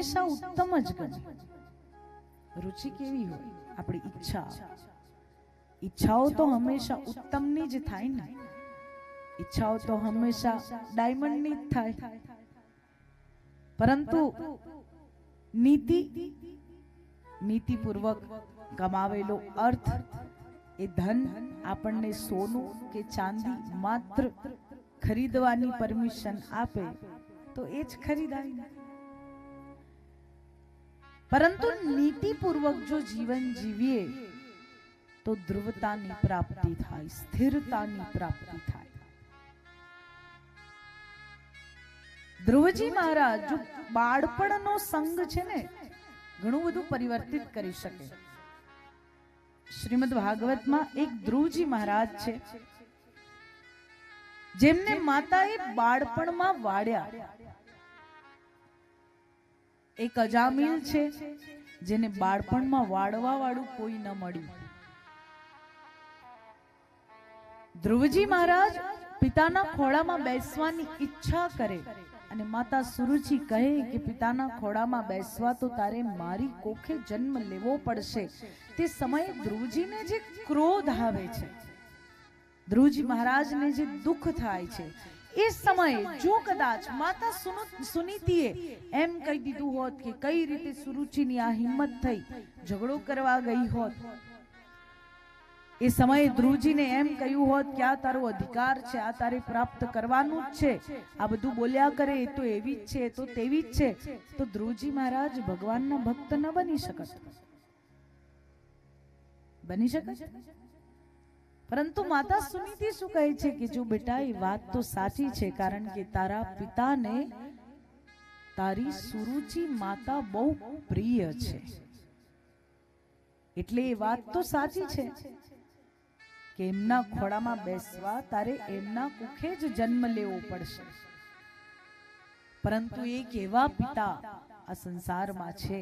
હંમેશા ઉત્તમ જ ગમે રુચિ કેવી હોય? આપણી ઈચ્છા. ઈચ્છાઓ તો હંમેશા ઉત્તમની જ થાય ને. ઈચ્છાઓ તો હંમેશા ડાયમંડની જ થાય. પરંતુ નીતિ, નીતિપૂર્વક કમાવેલો અર્થ એ ધન આપણને સોનું કે ચાંદી માત્ર ખરીદવાની પરમિશન આપે તો એ જ ખરીદાય. પરંતુ નીતિપૂર્વક જો જીવન જીવીએ, તો ધ્રુવતાની પ્રાપ્તિ થાય, સ્થિરતાની પ્રાપ્તિ થાય. ધ્રુવજી મહારાજ, જો બાળપણનો સંગ છે ને, ઘણું બધું પરિવર્તિત કરી શકે. શ્રીમદ ભાગવતમાં એક ધ્રુવજી મહારાજ છે, જેમને માતાએ બાળપણમાં વાડ્યા એક અજામિલ છે જેને બાળપણમાં વાળવા વાળું કોઈ ન મળ્યું. ધ્રુવજી મહારાજ પિતાના ખોળામાં બેસવાની ઈચ્છા કરે અને માતા સુરુચિ કહે કે, પિતાના ખોળામાં બેસવા તો તારે મારી કોખે જન્મ લેવો પડશે. તે સમયે ધ્રુવજીને જે ક્રોધ આવે છે, ધ્રુવજી મહારાજને જે દુઃખ થાય છે એ સમયે જો કદાચ માતા સુનુ- સુનીતિએ એમ કહી દીધું હોત કે કઈ રીતે સુરુચિની આ હિંમત થઈ ઝઘડો કરવા ગઈ હોત એ સમયે ધ્રુવજીને એમ કહ્યું હોત કે આ તારો અધિકાર છે આ તારે પ્રાપ્ત કરવાનું જ છે આ બધું બોલ્યા કરે એ તો એવી જ છે તો તેવી જ છે તો ધ્રુવજી મહારાજ ભગવાનના ભક્ત ન બની શકત। બની શકત? પરંતુ માતા સુનીતિ શું કહે છે કે જો બેટા એ વાત તો સાચી છે કારણ કે તારા પિતાને તારી સુરુચિ માતા બહુ પ્રિય છે. એટલે એ વાત તો સાચી છે કે એમના ખોળામાં બેસવા તારે એમના કુખે જ જન્મ લેવો પડશે. પરંતુ એક એવા પિતા આ સંસારમાં છે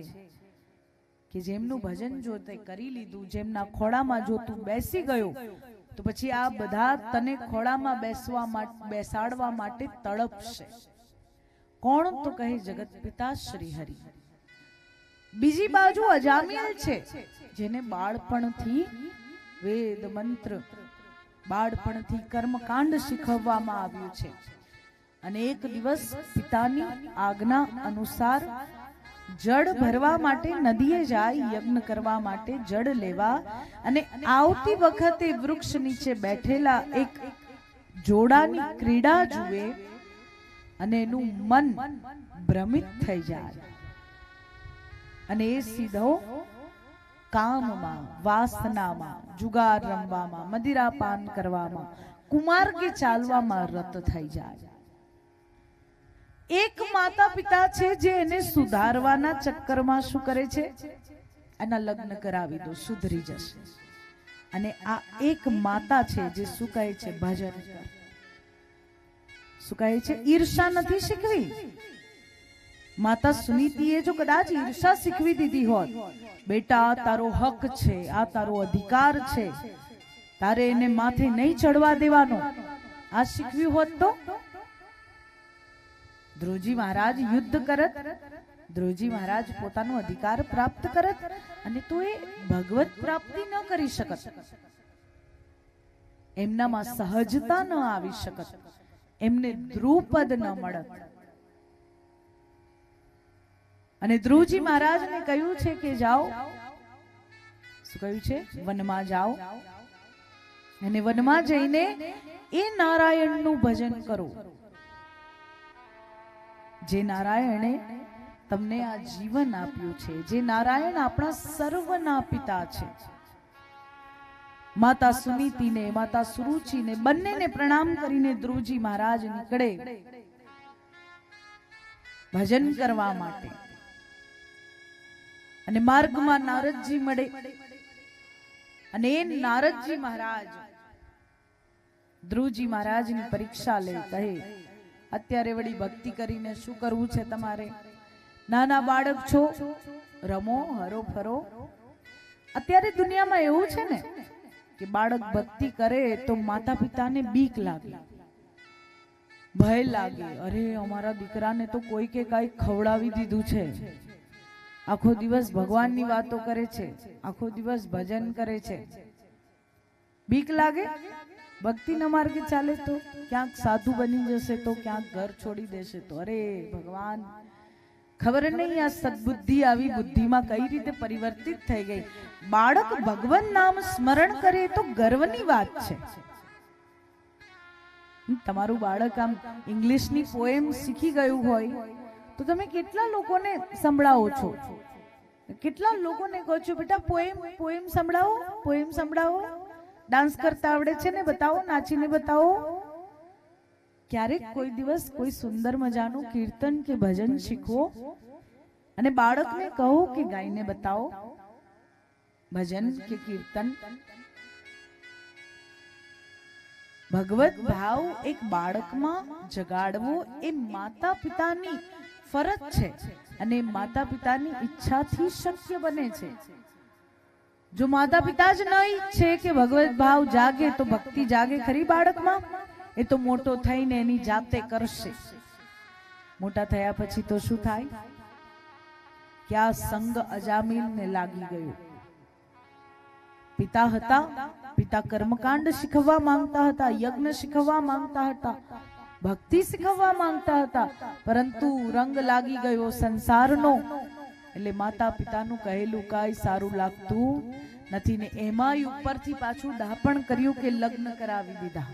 કે જેમનું ભજન જો તે કરી લીધું જેમના ખોળામાં જો તું બેસી ગયો. તો પછી આ બધા તને ખોળામાં બેસવા બેસાડવા માટે તડપશે. કોણ તો કહે જગત પિતા શ્રી હરિ બીજી બાજુ અજામિલ છે, જેને બાળપણથી વેદ મંત્ર, બાળપણથી કર્મકાંડ શીખવવામાં આવ્યું છે. અને એક દિવસ પિતાની આજ્ઞા અનુસાર જળ ભરવા માટે નદીએ જાય, યજ્ઞ કરવા માટે જળ લેવા અને આવતી વખતે વૃક્ષ નીચે બેઠેલા એક જોડાની ક્રીડા જુએ અને એનું મન ભ્રમિત થઈ જાય. અને એ સીધો કામમાં, વાસનામાં, જુગાર રમવામાં, મદિરાપાન કરવામાં કુમાર કે ચાલવામાં રત થઈ જાય. એક માતા પિતા છે જે એને સુધારવાના ચક્કરમાં શું કરે છે? એના લગ્ન કરાવી દો, સુધરી જશે. અને આ એક માતા છે જે શું કહે છે? ભજન કર. શું કહે છે? ઈર્ષા નથી શીખવી? માતા સુનીતિએ જો કદાચ ઈર્ષા શીખવી દીધી હોત, બેટા આ તારો હક છે, આ તારો અધિકાર છે. તારે એને માથે નહીં ચડવા દેવાનો. આ શીખવ્યું હોત તો ધ્રુવજી મહારાજ યુદ્ધ કરત. ધ્રુવજી મહારાજ પોતાનો અધિકાર પ્રાપ્ત કરત અને તો એ ભગવત પ્રાપ્તિ ન કરી શકત. એમનામાં સહજતા ન આવી શકત. એમને ધ્રુપદ ન મળત. અને ધ્રુવજી મહારાજને કહ્યું છે કે જાઓ. શું કહ્યું છે? વનમાં જાઓ. અને વનમાં જઈને એ નારાયણનું ભજન કરો. જે નારાયણે તમને આ જીવન આપ્યું છે, જે નારાયણ આપણા સર્વના પિતા છે. માતા સુનીતિને, માતા સુરુચિને, બંનેને પ્રણામ કરીને ધ્રુવજી મહારાજ નીકળે ભજન કરવા માટે. અને માર્ગમાં નારદજી મળે. અને એ નારદજી મહારાજ ધ્રુવજી મહારાજની પરીક્ષા લે, કહે અત્યારે વળી ભક્તિ કરીને શું કરવું છે તમારે? નાના બાળક છો, રમો, હરો ફરો. અત્યારે દુનિયામાં એવું છે ને કે બાળક ભક્તિ કરે તો માતા પિતાને બીક લાગે. ભય લાગે. અરે, અમારા દીકરાને તો કોઈ કે કાંઈ ખવડાવી દીધું છે. આખો દિવસ ભગવાનની વાતો કરે છે. આખો દિવસ ભજન કરે છે. બીક લાગે? ભક્તિના માર્ગે ચાલે તો ક્યાંક સાધુ બની જશે તો ક્યાંક ઘર છોડી દેશે તો. અરે ભગવાન, ખબર નહીં આ સદબુદ્ધિ આવી બુદ્ધિમાં કઈ રીતે પરિવર્તિત થઈ ગઈ? બાળક ભગવાન નામ સ્મરણ કરે તો ગર્વની વાત છે. તમારું બાળક આમ ઇંગ્લિશની પોએમ શીખી ગયું હોય તો તમે કેટલા લોકોને સંભળાવો છો? કેટલા લોકોને કહો છો, બેટા, પોએમ પોએમ સંભળાવો પોએમ સંભળાવો? ડાન્સ કરતા આવડે છે ને? બતાવો નાચીને બતાવો. ક્યારેક કોઈ દિવસ કોઈ સુંદર મજાનું કીર્તન કે ભજન શીખવો અને બાળકને કહો કે ગાઈને બતાવો. ભજન કે કીર્તન. ભગવત ભાવ એક બાળકમાં જગાડવો એ માતા પિતાની ફરજ છે અને માતા પિતાની ઈચ્છાથી શક્ય બને છે. જો માતા પિતા જ ન ઈચ્છે કે ભગવત ભાવ જાગે તો ભક્તિ જાગે ખરી બાળકમાં, એ તો મોટો થઈને એની જાતે કરશે. મોટા થયા પછી તો શું થાય? ક્યાં સંગ સંગ અજામીલને લાગી ગયો. પિતા હતા, પિતા કર્મકાંડ શીખવવા માંગતા હતા, યજ્ઞ શીખવવા માંગતા હતા, ભક્તિ શીખવવા માંગતા હતા, પરંતુ રંગ લાગી ગયો સંસારનો. એટલે માતા પિતાનું કહેલું કાંઈ સારું લાગતું નથી ને એમાંય ઉપરથી પાછું દાપણ કર્યું કે લગ્ન કરાવી દીધા.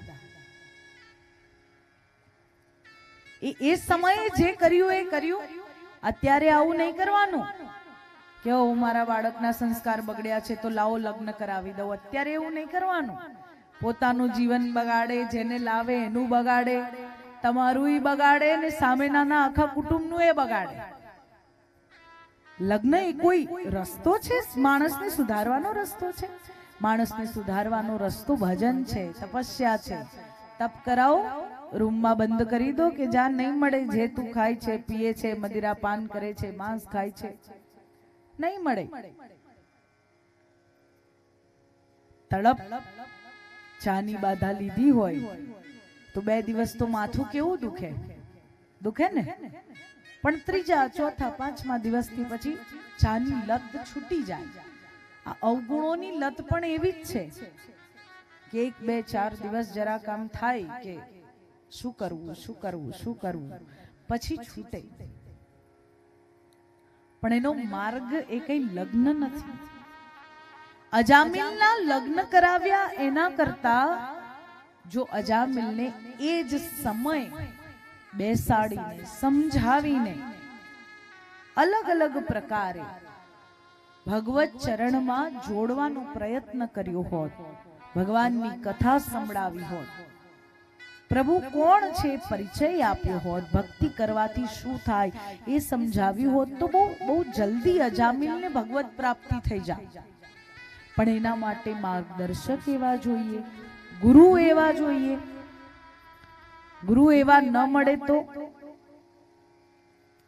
એ એ સમયે જે કર્યું એ કર્યું. અત્યારે આવું નહીં કરવાનું. કે હું મારા બાળકના સંસ્કાર બગડ્યા છે તો લાવો લગ્ન કરાવી દઉં. અત્યારે એવું નહીં કરવાનું. પોતાનું જીવન બગાડે, જેને લાવે એનું બગાડે. તમારું બગાડે ને સામેના આખા કુટુંબનું એ બગાડે. લગ્ન એ કોઈ રસ્તો છે? માણસને સુધારવાનો રસ્તો છે? માણસને સુધારવાનો રસ્તો ભજન છે, તપસ્યા છે. તપ કરાવો, રૂમમાં બંધ કરી દો કે જ્યાં નહીં મળે, જે તું ખાય છે, પીએ છે, મદિરા પાન કરે છે, માંસ ખાય છે. નહીં મળે. તડપ ચાની બાધા લીધી હોય, તો બે દિવસ તો માથું કેવું દુખે? દુખે ને? પણ ત્રીજા ચોથા પાંચમા દિવસથી પછી ચાની લત છૂટી જાય. આ અવગુણોની લત પણ એવી જ છે કે એક, બે, ચાર દિવસ જરા કામ થાય કે શું કરવું શું કરવું શું કરવું, પછી છૂટે. પણ એનો માર્ગ એ કઈ લગ્ન નથી. અજામિલના લગ્ન કરાવ્યા એના કરતા જો અજામિલને એ જ સમય બેસાડીને, સમજાવીને, અલગ અલગ પ્રકારે ભગવત ચરણમાં જોડવાનો પ્રયત્ન કર્યો હોત, ભગવાનની કથા સંભળાવી હોત. પ્રભુ કોણ છે? પરિચય આપ્યો હોત. ભક્તિ કરવાથી શું થાય એ સમજાવ્યું હોત તો બહુ બહુ જલ્દી અજામિલને ભગવત પ્રાપ્તિ થઈ જાય. પણ એના માટે માર્ગદર્શક એવા જોઈએ, ગુરુ એવા જોઈએ ગુરુ એવા ન મળે તો